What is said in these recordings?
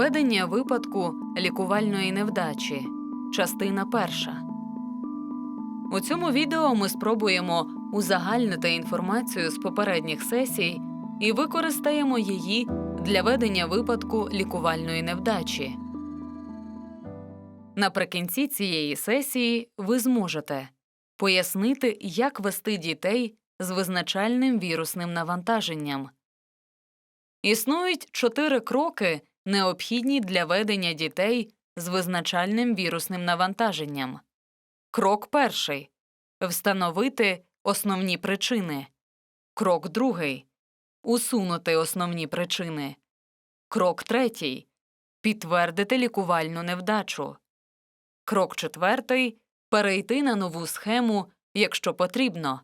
Ведення випадку лікувальної невдачі. Частина перша. У цьому відео ми спробуємо узагальнити інформацію з попередніх сесій і використаємо її для ведення випадку лікувальної невдачі. Наприкінці цієї сесії ви зможете пояснити, як вести дітей з визначальним вірусним навантаженням. Існують чотири кроки, необхідні для ведення дітей з визначальним вірусним навантаженням. Крок перший встановити основні причини. Крок другий усунути основні причини. Крок третій підтвердити лікувальну невдачу. Крок четвертий перейти на нову схему, якщо потрібно.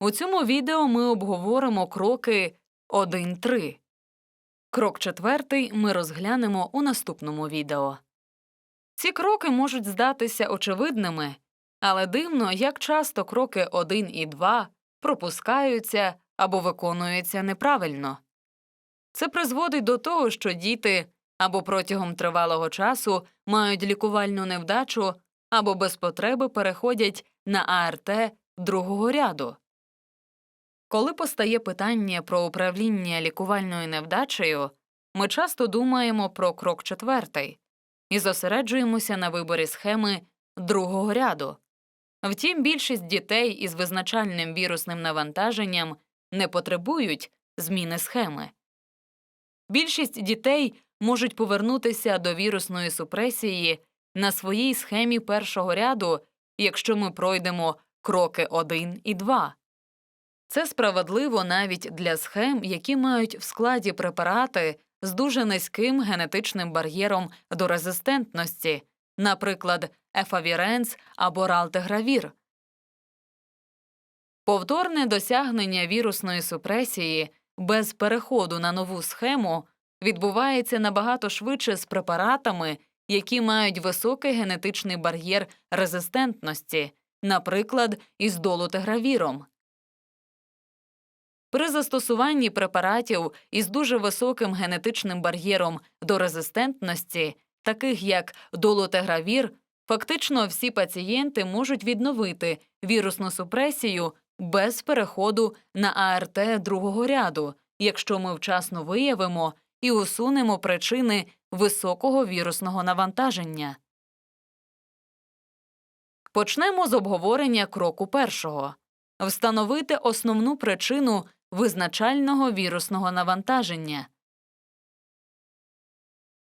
У цьому відео ми обговоримо кроки 1-3. Крок четвертий ми розглянемо у наступному відео. Ці кроки можуть здатися очевидними, але дивно, як часто кроки 1 і 2 пропускаються або виконуються неправильно. Це призводить до того, що діти або протягом тривалого часу мають лікувальну невдачу, або без потреби переходять на АРТ другого ряду. Коли постає питання про управління лікувальною невдачею, ми часто думаємо про крок четвертий і зосереджуємося на виборі схеми другого ряду. Втім, більшість дітей із визначальним вірусним навантаженням не потребують зміни схеми. Більшість дітей можуть повернутися до вірусної супресії на своїй схемі першого ряду, якщо ми пройдемо кроки 1 і 2. Це справедливо навіть для схем, які мають в складі препарати з дуже низьким генетичним бар'єром до резистентності, наприклад, ефавіренс або ралтегравір. Повторне досягнення вірусної супресії без переходу на нову схему відбувається набагато швидше з препаратами, які мають високий генетичний бар'єр резистентності, наприклад, із долутегравіром. При застосуванні препаратів із дуже високим генетичним бар'єром до резистентності, таких як долотегравір, фактично всі пацієнти можуть відновити вірусну супресію без переходу на АРТ другого ряду, якщо ми вчасно виявимо і усунемо причини високого вірусного навантаження. Почнемо з обговорення кроку першого встановити основну причину визначального вірусного навантаження.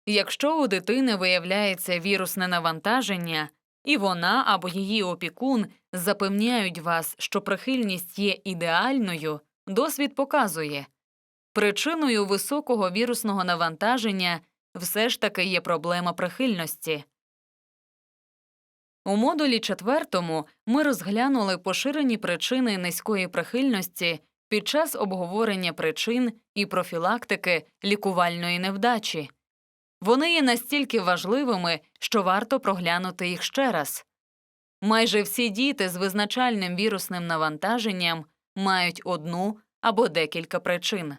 Якщо у дитини виявляється вірусне навантаження, і вона або її опікун запевняють вас, що прихильність є ідеальною, досвід показує причиною високого вірусного навантаження все ж таки є проблема прихильності. У модулі четвертому ми розглянули поширені причини низької прихильності під час обговорення причин і профілактики лікувальної невдачі. Вони є настільки важливими, що варто проглянути їх ще раз. Майже всі діти з визначальним вірусним навантаженням мають одну або декілька причин.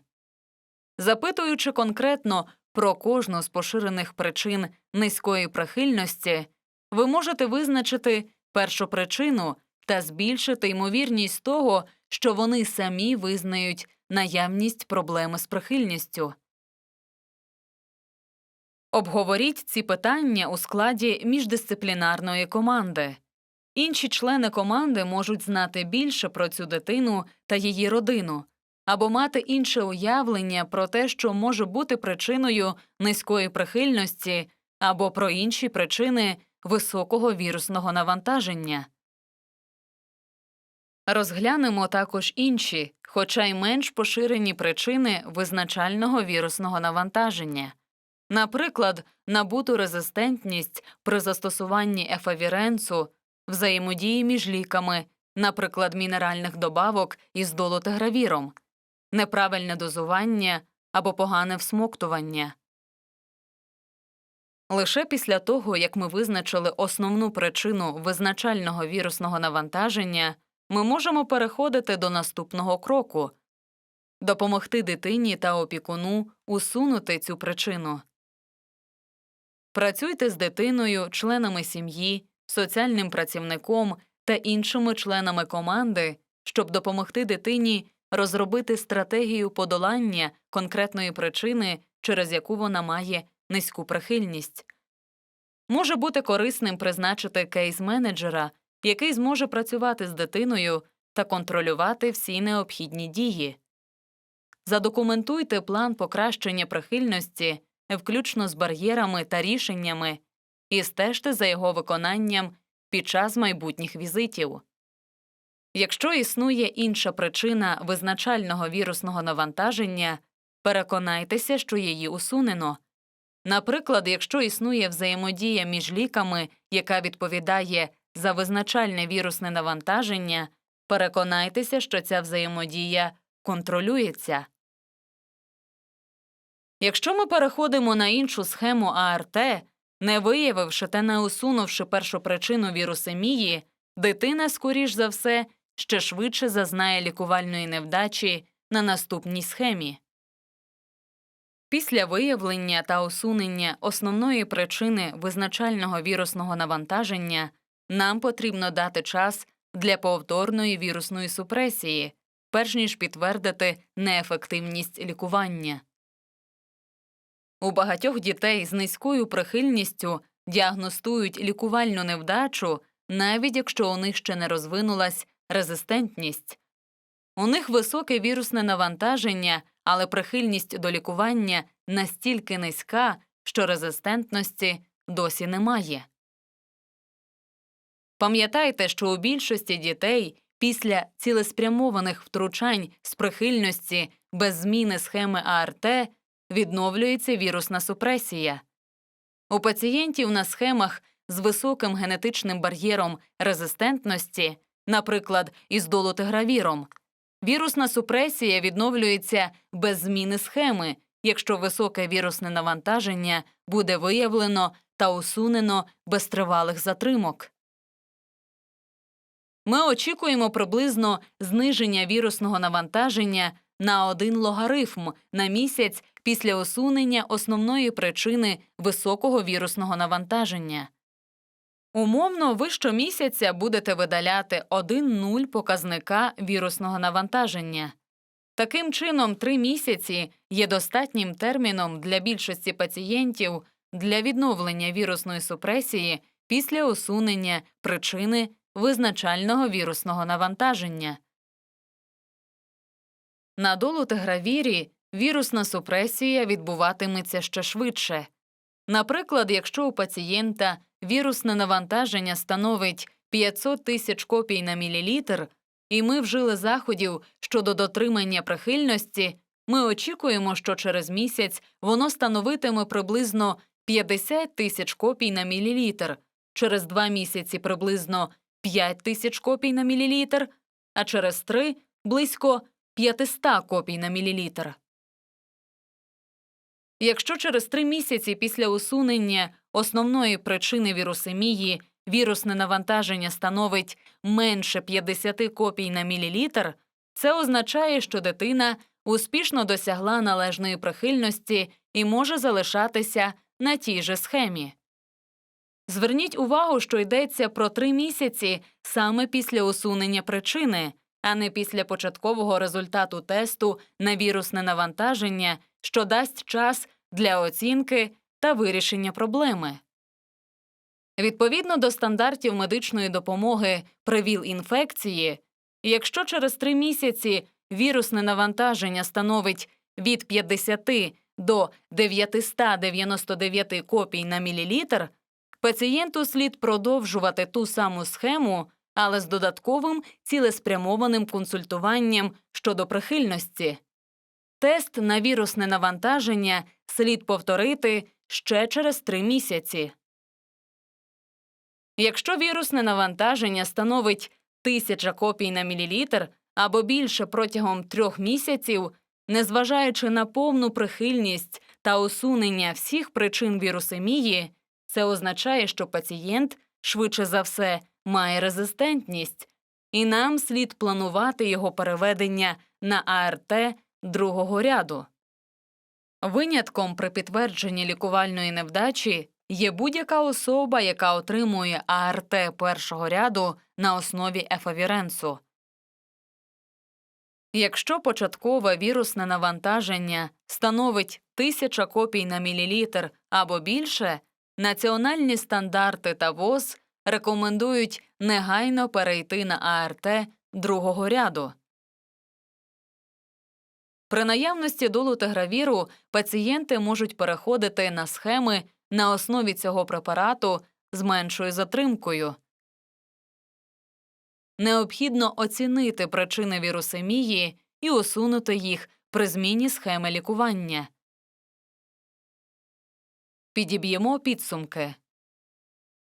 Запитуючи конкретно про кожну з поширених причин низької прихильності, ви можете визначити першу причину та збільшити ймовірність того, що вони самі визнають наявність проблеми з прихильністю. Обговоріть ці питання у складі міждисциплінарної команди. Інші члени команди можуть знати більше про цю дитину та її родину або мати інше уявлення про те, що може бути причиною низької прихильності, або про інші причини високого вірусного навантаження. Розглянемо також інші, хоча й менш поширені причини визначального вірусного навантаження, наприклад, набуту резистентність при застосуванні ефавіренсу, взаємодії між ліками, наприклад, мінеральних добавок із долотегравіром, неправильне дозування або погане всмоктування. Лише після того, як ми визначили основну причину визначального вірусного навантаження, ми можемо переходити до наступного кроку допомогти дитині та опікуну усунути цю причину. Працюйте з дитиною, членами сім'ї, соціальним працівником та іншими членами команди, щоб допомогти дитині розробити стратегію подолання конкретної причини, через яку вона має низьку прихильність. Може бути корисним призначити кейс-менеджера, який зможе працювати з дитиною та контролювати всі необхідні дії. Задокументуйте план покращення прихильності, включно з бар'єрами та рішеннями, і стежте за його виконанням під час майбутніх візитів. Якщо існує інша причина визначального вірусного навантаження, переконайтеся, що її усунено. Наприклад, якщо існує взаємодія між ліками, яка відповідає за визначальне вірусне навантаження, переконайтеся, що ця взаємодія контролюється. Якщо ми переходимо на іншу схему АРТ, не виявивши та не усунувши першу причину вірусемії, дитина, скоріш за все, ще швидше зазнає лікувальної невдачі на наступній схемі. Після виявлення та усунення основної причини визначального вірусного навантаження нам потрібно дати час для повторної вірусної супресії, перш ніж підтвердити неефективність лікування. У багатьох дітей з низькою прихильністю діагностують лікувальну невдачу, навіть якщо у них ще не розвинулась резистентність. У них високе вірусне навантаження, але прихильність до лікування настільки низька, що резистентності досі немає. Пам'ятайте, що у більшості дітей після цілеспрямованих втручань з прихильності без зміни схеми АРТ відновлюється вірусна супресія. У пацієнтів на схемах з високим генетичним бар'єром резистентності, наприклад, із долотигравіром, вірусна супресія відновлюється без зміни схеми, якщо високе вірусне навантаження буде виявлено та усунено без тривалих затримок. Ми очікуємо приблизно зниження вірусного навантаження на один логарифм на місяць після усунення основної причини високого вірусного навантаження. Умовно, ви щомісяця будете видаляти 1-0 показника вірусного навантаження. Таким чином, три місяці є достатнім терміном для більшості пацієнтів для відновлення вірусної супресії після усунення причини визначального вірусного навантаження. На долутигравірі вірусна супресія відбуватиметься ще швидше. Наприклад, якщо у пацієнта вірусне навантаження становить 500 тисяч копій на мілілітр, і ми вжили заходів щодо дотримання прихильності, ми очікуємо, що через місяць воно становитиме приблизно 50 тисяч копій на мілілітр, через два місяці приблизно 5 тисяч копій на мілілітр, а через три близько 500 копій на мілілітр. Якщо через три місяці після усунення основної причини вірусемії вірусне навантаження становить менше 50 копій на мілілітр, це означає, що дитина успішно досягла належної прихильності і може залишатися на тій же схемі. Зверніть увагу, що йдеться про три місяці саме після усунення причини, а не після початкового результату тесту на вірусне навантаження, що дасть час для оцінки та вирішення проблеми. Відповідно до стандартів медичної допомоги при ВІЛ-інфекції, якщо через три місяці вірусне навантаження становить від 50 до 999 копій на мілілітр, пацієнту слід продовжувати ту саму схему, але з додатковим цілеспрямованим консультуванням щодо прихильності. Тест на вірусне навантаження слід повторити ще через три місяці. Якщо вірусне навантаження становить 1000 копій на мілілітр або більше протягом трьох місяців, незважаючи на повну прихильність та усунення всіх причин вірусемії, це означає, що пацієнт швидше за все має резистентність, і нам слід планувати його переведення на АРТ другого ряду. Винятком при підтвердженні лікувальної невдачі є будь-яка особа, яка отримує АРТ першого ряду на основі ефавіренсу. Якщо початкове вірусне навантаження становить 1000 копій на мілілітр або більше, національні стандарти та ВОЗ рекомендують негайно перейти на АРТ другого ряду. При наявності долутигравіру пацієнти можуть переходити на схеми на основі цього препарату з меншою затримкою. Необхідно оцінити причини вірусемії і усунути їх при зміні схеми лікування. Підіб'ємо підсумки.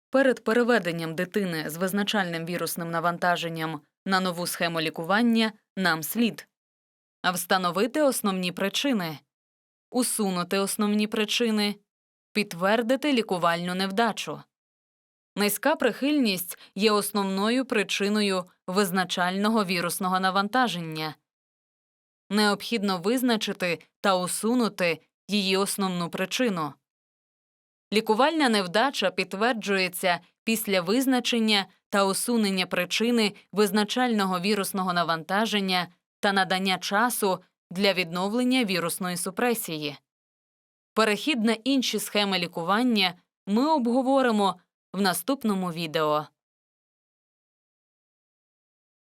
Перед переведенням дитини з визначальним вірусним навантаженням на нову схему лікування нам слід встановити основні причини, усунути основні причини, підтвердити лікувальну невдачу. Низька прихильність є основною причиною визначального вірусного навантаження. Необхідно визначити та усунути її основну причину. Лікувальна невдача підтверджується після визначення та усунення причини визначального вірусного навантаження та надання часу для відновлення вірусної супресії. Перехід на інші схеми лікування ми обговоримо в наступному відео.